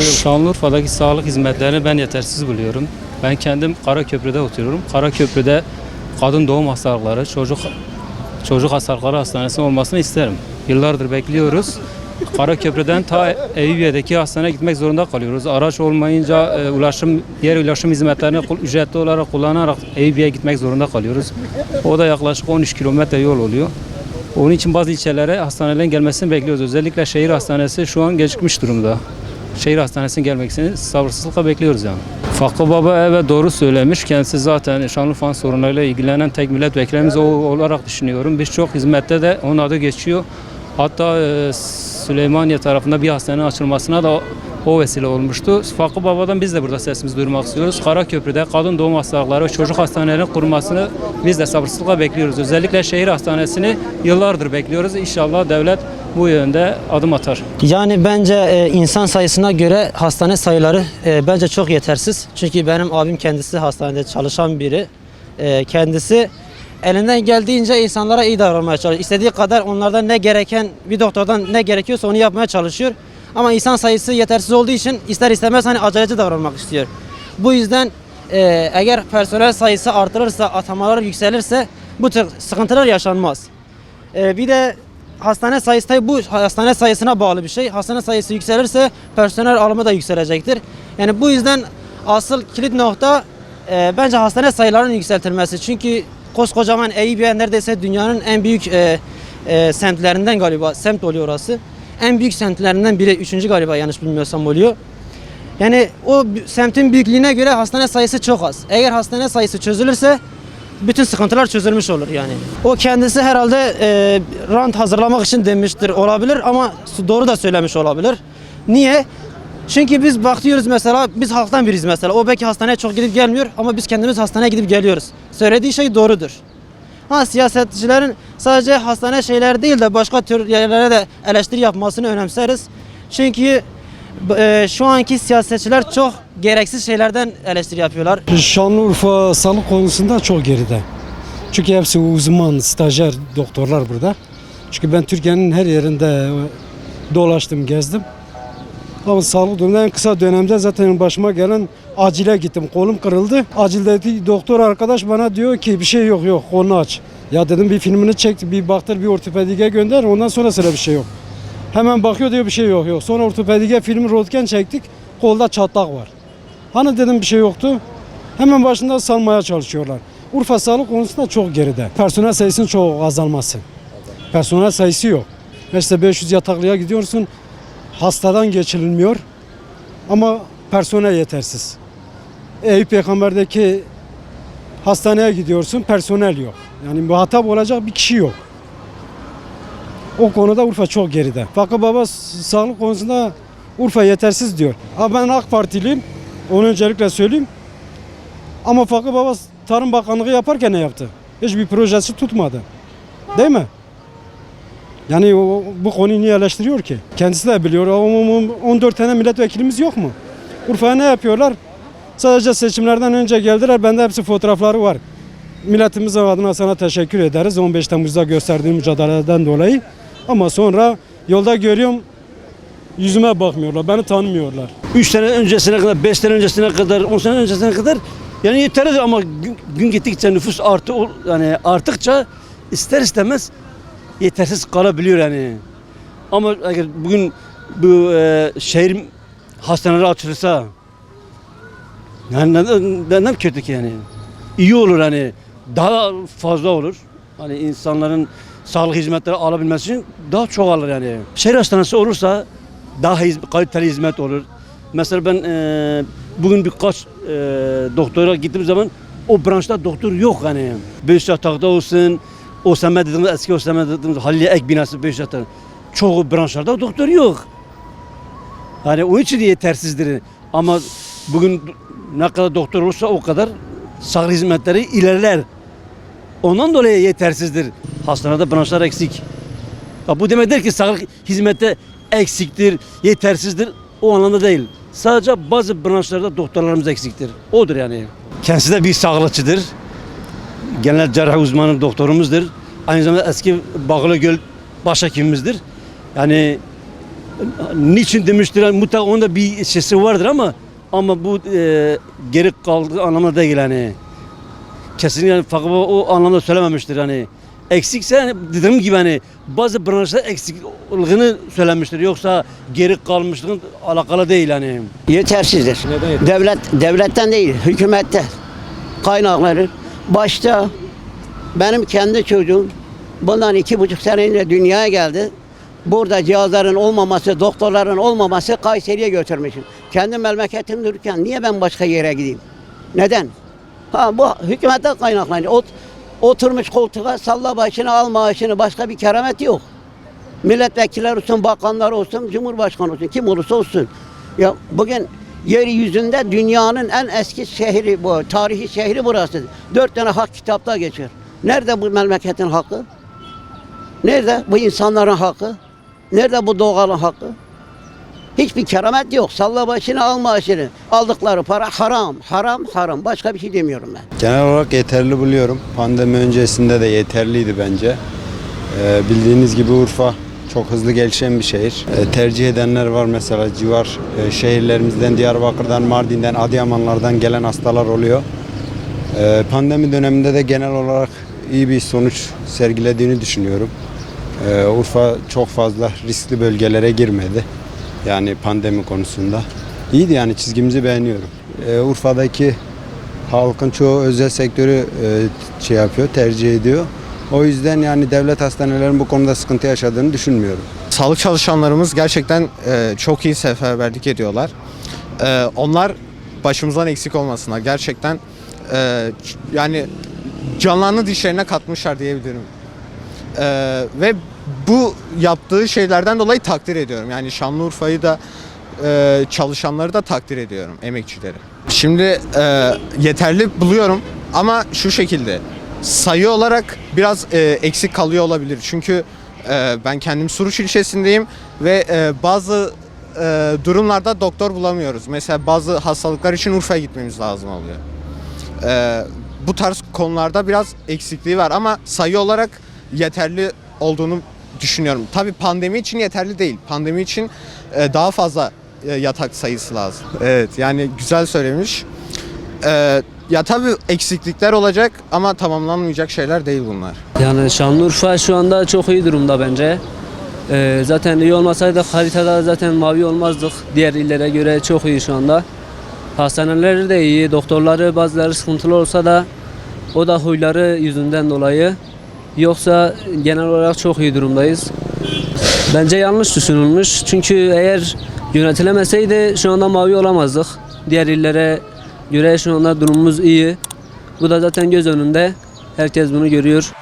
Şanlıurfa'daki sağlık hizmetlerini ben yetersiz buluyorum. Ben kendim Karaköprü'de oturuyorum. Karaköprü'de kadın doğum hastalıkları, çocuk çocuk hastalıkları hastanesi olmasını isterim. Yıllardır bekliyoruz. Karaköprü'den ta Eyüpiye'deki hastaneye gitmek zorunda kalıyoruz. Araç olmayınca e, ulaşım diğer ulaşım hizmetlerini ücretli olarak kullanarak Eyüpiye'ye gitmek zorunda kalıyoruz. O da yaklaşık 13 kilometre yol oluyor. Onun için bazı ilçelere hastanelerin gelmesini bekliyoruz. Özellikle şehir hastanesi şu an gecikmiş durumda. Şehir hastanesinin gelmesini sabırsızlıkla bekliyoruz yani. Fakı Baba evet doğru söylemiş. Kendisi zaten Şanlıurfa'nın sorunlarıyla ilgilenen tek milletvekilimiz o olarak düşünüyorum. Birçok hizmette de onun adı geçiyor. Hatta e, Süleymaniye tarafında bir hastanenin açılmasına da o vesile olmuştu. Fakı Baba'dan biz de burada sesimizi duyurmak istiyoruz. Karaköprü'de kadın doğum hastalıkları çocuk hastanelerinin kurulmasını biz de sabırsızlıkla bekliyoruz. Özellikle şehir hastanesini yıllardır bekliyoruz. İnşallah devlet bu yönde adım atar. Yani bence e, insan sayısına göre hastane sayıları e, bence çok yetersiz. Çünkü benim abim kendisi hastanede çalışan biri. E, kendisi elinden geldiğince insanlara iyi davranmaya çalışıyor. İstediği kadar onlardan ne gereken bir doktordan ne gerekiyorsa onu yapmaya çalışıyor. Ama insan sayısı yetersiz olduğu için ister istemez hani aceleci davranmak istiyor. Bu yüzden e, eğer personel sayısı artırırsa, atamalar yükselirse bu tür sıkıntılar yaşanmaz. Ee, bir de hastane sayısı tabii bu hastane sayısına bağlı bir şey. Hastane sayısı yükselirse personel alımı da yükselecektir. Yani bu yüzden asıl kilit nokta e, bence hastane sayılarının yükseltilmesi. Çünkü koskocaman Eyüpiye neredeyse dünyanın en büyük e, e, semtlerinden galiba semt oluyor orası. En büyük semtlerinden biri, üçüncü galiba yanlış bilmiyorsam oluyor. Yani o semtin büyüklüğüne göre hastane sayısı çok az. Eğer hastane sayısı çözülürse bütün sıkıntılar çözülmüş olur yani. O kendisi herhalde e, rant hazırlamak için demiştir olabilir ama doğru da söylemiş olabilir. Niye? Çünkü biz bakıyoruz mesela biz halktan biriz mesela. O belki hastaneye çok gidip gelmiyor ama biz kendimiz hastaneye gidip geliyoruz. Söylediği şey doğrudur. Ha siyasetçilerin sadece hastane şeyler değil de başka tür yerlere de eleştiri yapmasını önemseriz. Çünkü e, şu anki siyasetçiler çok gereksiz şeylerden eleştiri yapıyorlar. Şanlıurfa sağlık konusunda çok geride. Çünkü hepsi uzman, stajyer doktorlar burada. Çünkü ben Türkiye'nin her yerinde dolaştım, gezdim. Ama sağlık durumunda en kısa dönemde zaten başıma gelen acile gittim. Kolum kırıldı. Acildeki doktor arkadaş bana diyor ki bir şey yok yok kolunu aç. Ya dedim bir filmini çek, bir baktır bir ortopediye gönder ondan sonra sıra bir şey yok. Hemen bakıyor diyor bir şey yok yok. Sonra ortopediye filmi röntgen çektik. Kolda çatlak var. Hani dedim bir şey yoktu. Hemen başında salmaya çalışıyorlar. Urfa sağlık konusunda çok geride. Personel sayısının çok azalması. Personel sayısı yok. Mesela 500 yataklıya gidiyorsun. Hastadan geçirilmiyor. Ama personel yetersiz. Eyüp Peygamber'deki hastaneye gidiyorsun personel yok. Yani muhatap olacak bir kişi yok. O konuda Urfa çok geride. Fakı Baba sağlık konusunda Urfa yetersiz diyor. Ha ben AK Partiliyim. Onu öncelikle söyleyeyim. Ama Fakı Baba Tarım Bakanlığı yaparken ne yaptı? Hiçbir projesi tutmadı. Değil mi? Yani bu konuyu niye eleştiriyor ki? Kendisi de biliyor. Ama 14 tane milletvekilimiz yok mu? Urfa'ya ne yapıyorlar? Sadece seçimlerden önce geldiler. Bende hepsi fotoğrafları var. Milletimizin adına sana teşekkür ederiz. 15 Temmuz'da gösterdiğin mücadeleden dolayı. Ama sonra yolda görüyorum yüzüme bakmıyorlar. Beni tanımıyorlar. 3 sene öncesine kadar, 5 sene öncesine kadar, 10 sene öncesine kadar yani yeterlidir ama gün, gün gittikçe nüfus artı yani arttıkça ister istemez yetersiz kalabiliyor yani. Ama eğer bugün bu e, şehir hastaneleri açılırsa yani neden, neden kötü ki yani? İyi olur hani daha fazla olur. Hani insanların sağlık hizmetleri alabilmesi için daha çoğalır yani. Şehir hastanesi olursa daha hiz- kaliteli hizmet olur. Mesela ben e, bugün birkaç e, doktora gittiğim zaman o branşta doktor yok hani. Beş yatakta olsun, OSM dediğimiz eski OSM dediğimiz Haliliye Ek binası beş yatak. Çoğu branşlarda doktor yok. Yani onun için yetersizdir. Ama bugün ne kadar doktor olursa o kadar sağlık hizmetleri ilerler. Ondan dolayı yetersizdir. Hastanede branşlar eksik. Ya bu demektir ki sağlık hizmette eksiktir, yetersizdir. O anlamda değil. Sadece bazı branşlarda doktorlarımız eksiktir. Odur yani. Kendisi de bir sağlıkçıdır. Genel cerrahi uzmanı doktorumuzdur. Aynı zamanda eski Bağlıgöl başhekimimizdir. Yani niçin demiştir? Mutlaka onun da bir sesi vardır ama ama bu e, geri kaldığı anlamda değil yani. Kesinlikle fakat o anlamda söylememiştir hani. Eksikse hani dediğim gibi hani bazı branşlar eksikliğini söylemiştir. Yoksa geri kalmışlığın alakalı değil hani. Yetersizdir. Neden yetersiz? Devlet devletten değil, hükümette kaynakları. Başta benim kendi çocuğum bundan iki buçuk seneyle dünyaya geldi. Burada cihazların olmaması, doktorların olmaması Kayseri'ye götürmüşüm. Kendi memleketim dururken niye ben başka yere gideyim? Neden? Ha bu hükümetten kaynaklanıyor. Ot, oturmuş koltuğa salla başını al maaşını başka bir keramet yok. Milletvekiller olsun, bakanlar olsun, cumhurbaşkanı olsun, kim olursa olsun. Ya bugün yeryüzünde dünyanın en eski şehri bu, tarihi şehri burası. Dört tane hak kitapta geçiyor. Nerede bu memleketin hakkı? Nerede bu insanların hakkı? Nerede bu doğalın hakkı? Hiçbir keramet yok. Salla başını al maaşını. Aldıkları para haram, haram, haram. Başka bir şey demiyorum ben. Genel olarak yeterli buluyorum. Pandemi öncesinde de yeterliydi bence. Ee, bildiğiniz gibi Urfa çok hızlı gelişen bir şehir. Ee, tercih edenler var mesela civar e, şehirlerimizden, Diyarbakır'dan, Mardin'den, Adıyamanlardan gelen hastalar oluyor. Ee, pandemi döneminde de genel olarak iyi bir sonuç sergilediğini düşünüyorum. Ee, Urfa çok fazla riskli bölgelere girmedi. Yani pandemi konusunda. İyiydi yani çizgimizi beğeniyorum. Ee, Urfa'daki halkın çoğu özel sektörü e, şey yapıyor, tercih ediyor. O yüzden yani devlet hastanelerinin bu konuda sıkıntı yaşadığını düşünmüyorum. Sağlık çalışanlarımız gerçekten e, çok iyi seferberlik ediyorlar. E, onlar başımızdan eksik olmasınlar. Gerçekten e, yani canlarını dişlerine katmışlar diyebilirim. E, ve bu yaptığı şeylerden dolayı takdir ediyorum. Yani Şanlıurfa'yı da e, çalışanları da takdir ediyorum, emekçileri. Şimdi e, yeterli buluyorum ama şu şekilde sayı olarak biraz e, eksik kalıyor olabilir. Çünkü e, ben kendim Suruç ilçesindeyim ve e, bazı e, durumlarda doktor bulamıyoruz. Mesela bazı hastalıklar için Urfa'ya gitmemiz lazım oluyor. E, bu tarz konularda biraz eksikliği var ama sayı olarak yeterli olduğunu düşünüyorum. Tabii pandemi için yeterli değil. Pandemi için e, daha fazla e, yatak sayısı lazım. Evet yani güzel söylemiş. E, ya tabii eksiklikler olacak ama tamamlanmayacak şeyler değil bunlar. Yani Şanlıurfa şu anda çok iyi durumda bence. Ee, zaten iyi olmasaydı haritada zaten mavi olmazdık. Diğer illere göre çok iyi şu anda. Hastaneleri de iyi, doktorları bazıları sıkıntılı olsa da o da huyları yüzünden dolayı. Yoksa genel olarak çok iyi durumdayız. Bence yanlış düşünülmüş. Çünkü eğer yönetilemeseydi şu anda mavi olamazdık. Diğer illere göre şu anda durumumuz iyi. Bu da zaten göz önünde. Herkes bunu görüyor.